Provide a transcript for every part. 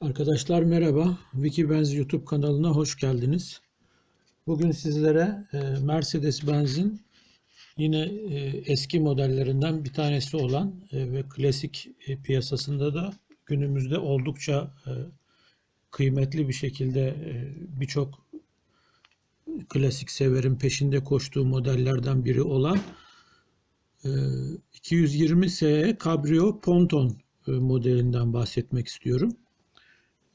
Arkadaşlar merhaba. Wikibenz YouTube kanalına hoş geldiniz. Bugün sizlere e, Mercedes-Benz'in yine e, eski modellerinden bir tanesi olan e, ve klasik piyasasında da günümüzde oldukça kıymetli bir şekilde birçok klasik severin peşinde koştuğu modellerden biri olan e, 220 SE Cabrio Ponton modelinden bahsetmek istiyorum.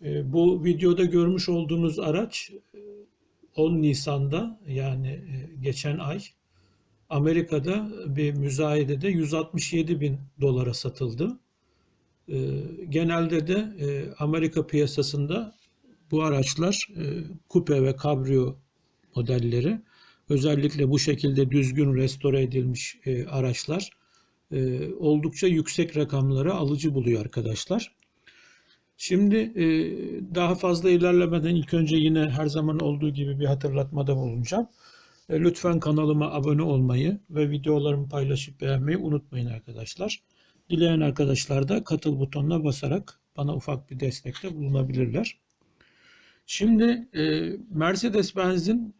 E, Bu videoda görmüş olduğunuz araç e, 10 Nisan'da yani e, geçen ay Amerika'da bir müzayedede 167 bin dolara satıldı. E, Genelde de e, Amerika piyasasında bu araçlar e, kupe ve kabrio modelleri özellikle bu şekilde düzgün restore edilmiş e, araçlar e, oldukça yüksek rakamlara alıcı buluyor arkadaşlar. Şimdi e, daha fazla ilerlemeden ilk önce yine her zaman olduğu gibi bir hatırlatmada bulunacağım. E, Lütfen kanalıma abone olmayı ve videolarımı paylaşıp beğenmeyi unutmayın arkadaşlar. Dileyen arkadaşlar da katıl butonuna basarak bana ufak bir destekte bulunabilirler. Şimdi e, Mercedes-Benz'in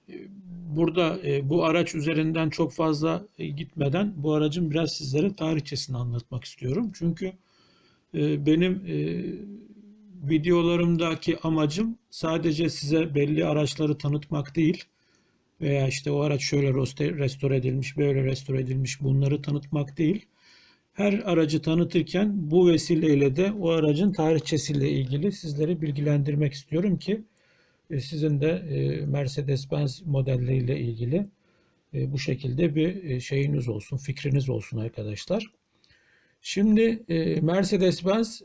burada bu araç üzerinden çok fazla gitmeden bu aracın biraz sizlere tarihçesini anlatmak istiyorum. Çünkü benim videolarımdaki amacım sadece size belli araçları tanıtmak değil veya işte o araç şöyle restore edilmiş, böyle restore edilmiş bunları tanıtmak değil. Her aracı tanıtırken bu vesileyle de o aracın tarihçesiyle ilgili sizleri bilgilendirmek istiyorum ki e, sizin de e, Mercedes-Benz modelleriyle ilgili e, bu şekilde bir şeyiniz olsun, fikriniz olsun arkadaşlar. Şimdi Mercedes-Benz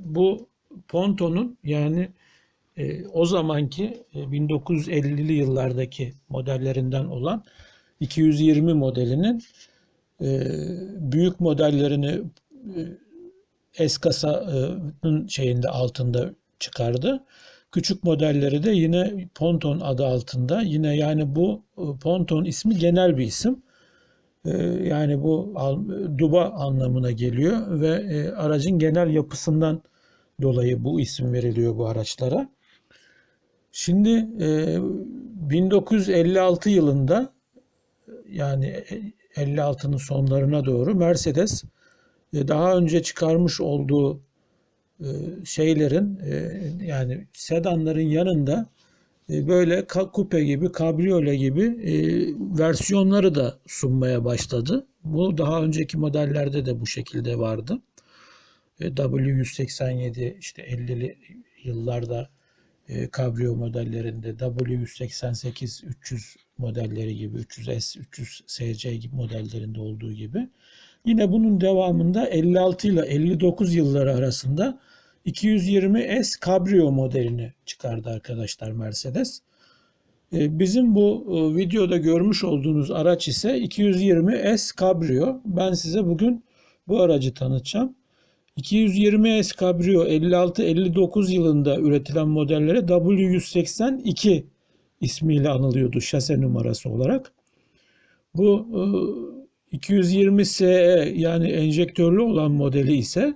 bu Ponto'nun yani e, o zamanki e, 1950'li yıllardaki modellerinden olan 220 modelinin e, büyük modellerini e, S kasanın şeyinde altında çıkardı. Küçük modelleri de yine Ponton adı altında. Yine yani bu e, Ponton ismi genel bir isim. E, Yani bu duba anlamına geliyor ve e, aracın genel yapısından dolayı bu isim veriliyor bu araçlara. Şimdi e, 1956 yılında yani 56'nın sonlarına doğru Mercedes e, daha önce çıkarmış olduğu e, şeylerin e, yani sedanların yanında e, böyle kupe gibi, kabriyole gibi e, versiyonları da sunmaya başladı. Bu daha önceki modellerde de bu şekilde vardı. E, W187 işte 50'li yıllarda e, kabrio modellerinde W188 300 modelleri gibi 300S 300SC gibi modellerinde olduğu gibi yine bunun devamında 56 ile 59 yılları arasında 220S Cabrio modelini çıkardı arkadaşlar Mercedes. E, Bizim bu videoda görmüş olduğunuz araç ise 220S Cabrio. Ben size bugün bu aracı tanıtacağım. 220S Cabrio 56-59 yılında üretilen modellere W182 ismiyle anılıyordu şase numarası olarak. Bu e, 220SE yani enjektörlü olan modeli ise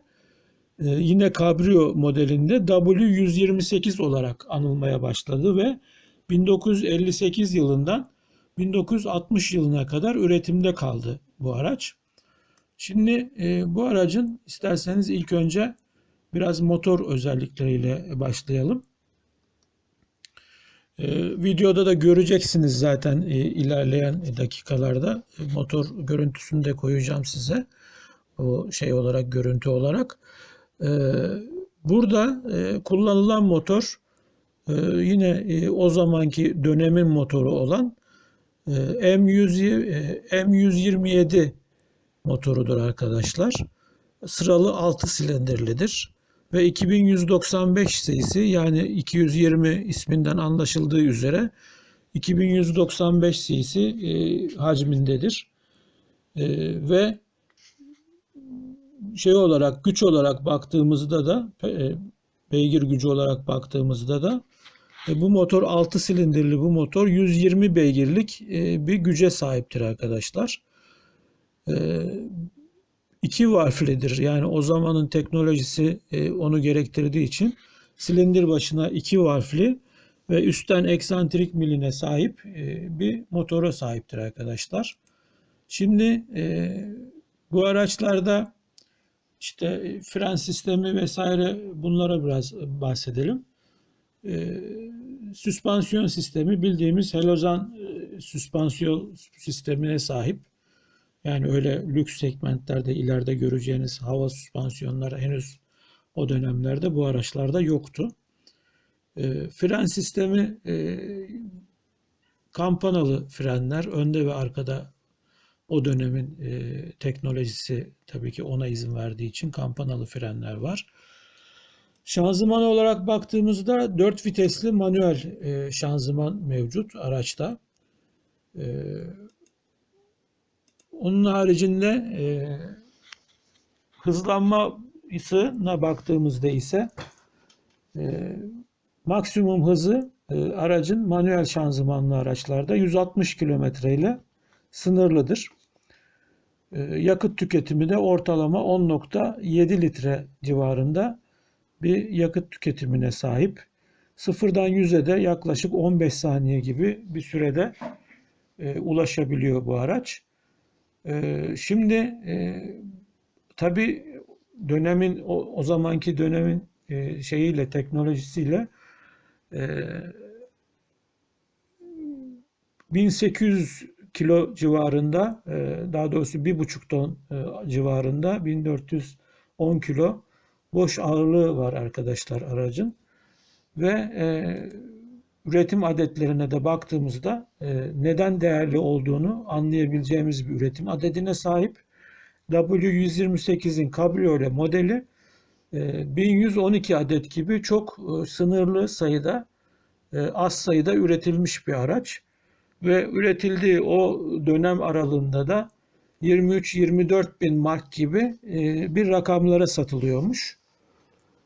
e, yine Cabrio modelinde W128 olarak anılmaya başladı ve 1958 yılından 1960 yılına kadar üretimde kaldı bu araç. Şimdi e, bu aracın isterseniz ilk önce biraz motor özellikleriyle başlayalım. E, videoda da göreceksiniz zaten e, ilerleyen dakikalarda E, motor görüntüsünü de koyacağım size o şey olarak görüntü olarak. E, burada e, kullanılan motor e, yine e, o zamanki dönemin motoru olan e, M100, e, M127 motorudur arkadaşlar. Sıralı 6 silindirlidir ve 2195 cc yani 220 isminden anlaşıldığı üzere 2195 cc e, hacmindedir. E, ve şey olarak güç olarak baktığımızda da e, beygir gücü olarak baktığımızda da e, bu motor 6 silindirli bu motor 120 beygirlik e, bir güce sahiptir arkadaşlar. E, iki valflidir. Yani o zamanın teknolojisi e, onu gerektirdiği için silindir başına iki valfli ve üstten eksantrik miline sahip e, bir motora sahiptir arkadaşlar. Şimdi e, bu araçlarda işte fren sistemi vesaire bunlara biraz bahsedelim. E, süspansiyon sistemi bildiğimiz helozan e, süspansiyon sistemine sahip. Yani öyle lüks segmentlerde ileride göreceğiniz hava süspansiyonları henüz o dönemlerde bu araçlarda yoktu. E, fren sistemi e, kampanalı frenler önde ve arkada o dönemin e, teknolojisi tabii ki ona izin verdiği için kampanalı frenler var. Şanzıman olarak baktığımızda 4 vitesli manuel e, şanzıman mevcut araçta. E, onun haricinde e, hızlanmasına baktığımızda ise e, maksimum hızı e, aracın manuel şanzımanlı araçlarda 160 km ile sınırlıdır. E, yakıt tüketimi de ortalama 10.7 litre civarında bir yakıt tüketimine sahip. Sıfırdan 100'e de yaklaşık 15 saniye gibi bir sürede e, ulaşabiliyor bu araç. E, şimdi e, tabi dönemin o, o zamanki dönemin e, şeyiyle teknolojisiyle e, 1800 kilo civarında e, daha doğrusu bir buçuk ton civarında 1410 kilo boş ağırlığı var arkadaşlar aracın. Ve e, üretim adetlerine de baktığımızda e, neden değerli olduğunu anlayabileceğimiz bir üretim adedine sahip. W128'in kabriyole modeli e, 1112 adet gibi çok e, sınırlı sayıda, e, az sayıda üretilmiş bir araç. Ve üretildiği o dönem aralığında da 23-24 bin mark gibi e, bir rakamlara satılıyormuş.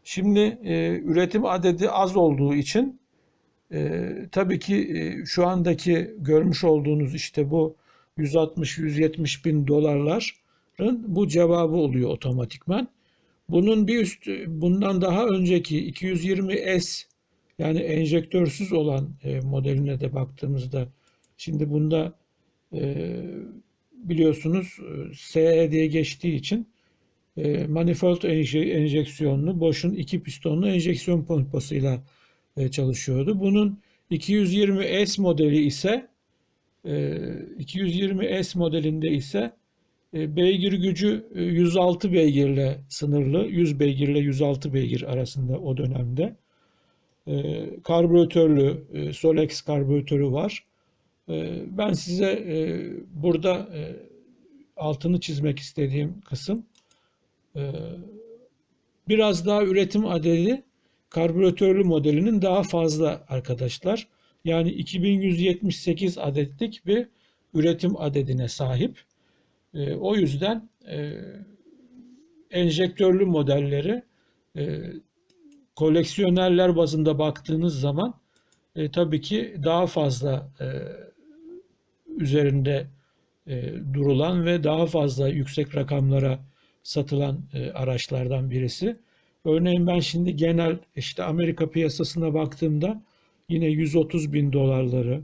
Şimdi e, üretim adedi az olduğu için e, tabii ki e, şu andaki görmüş olduğunuz işte bu 160-170 bin dolarların bu cevabı oluyor otomatikman. Bunun bir üst, bundan daha önceki 220S yani enjektörsüz olan e, modeline de baktığımızda şimdi bunda e, biliyorsunuz SE diye geçtiği için e, manifold enjeksiyonlu boşun iki pistonlu enjeksiyon pompasıyla e, çalışıyordu. Bunun 220S modeli ise e, 220S modelinde ise e, beygir gücü 106 e, beygirle sınırlı. 100 beygirle 106 beygir arasında o dönemde. E, karbüratörlü e, Solex karbüratörü var. E, ben size e, burada e, altını çizmek istediğim kısım biraz daha üretim adedi karbüratörlü modelinin daha fazla arkadaşlar. Yani 2178 adetlik bir üretim adedine sahip. Ee, o yüzden e, enjektörlü modelleri e, koleksiyonerler bazında baktığınız zaman e, tabii ki daha fazla üzerinde durulan ve daha fazla yüksek rakamlara satılan e, araçlardan birisi. Örneğin ben şimdi genel işte Amerika piyasasına baktığımda yine 130 bin dolarları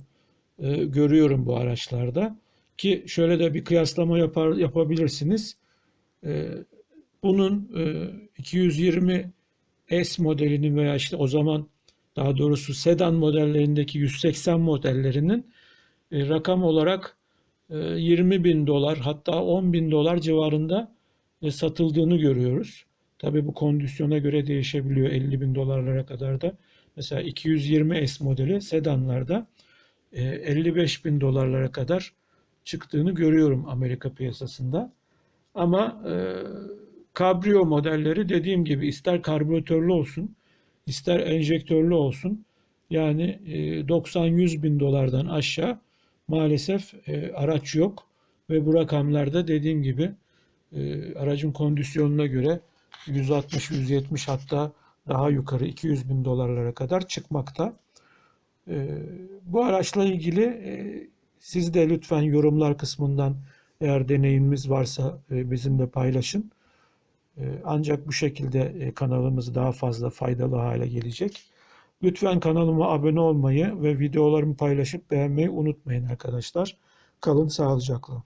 e, görüyorum bu araçlarda. Ki şöyle de bir kıyaslama yapar, yapabilirsiniz. E, bunun e, 220 S modelinin veya işte o zaman daha doğrusu sedan modellerindeki 180 modellerinin e, rakam olarak e, 20 bin dolar hatta 10 bin dolar civarında e, satıldığını görüyoruz. Tabi bu kondisyona göre değişebiliyor 50 bin dolarlara kadar da. Mesela 220 S modeli sedanlarda 55 e, bin dolarlara kadar çıktığını görüyorum Amerika piyasasında. Ama e, kabrio modelleri dediğim gibi ister karbüratörlü olsun, ister enjektörlü olsun. Yani 90-100 bin dolardan aşağı maalesef araç yok. Ve bu rakamlarda dediğim gibi e, aracın kondisyonuna göre 160-170 hatta daha yukarı 200 bin dolarlara kadar çıkmakta. E, bu araçla ilgili e, siz de lütfen yorumlar kısmından eğer deneyimimiz varsa e, bizimle paylaşın. E, Ancak bu şekilde kanalımız daha fazla faydalı hale gelecek. Lütfen kanalıma abone olmayı ve videolarımı paylaşıp beğenmeyi unutmayın arkadaşlar. Kalın sağlıcakla.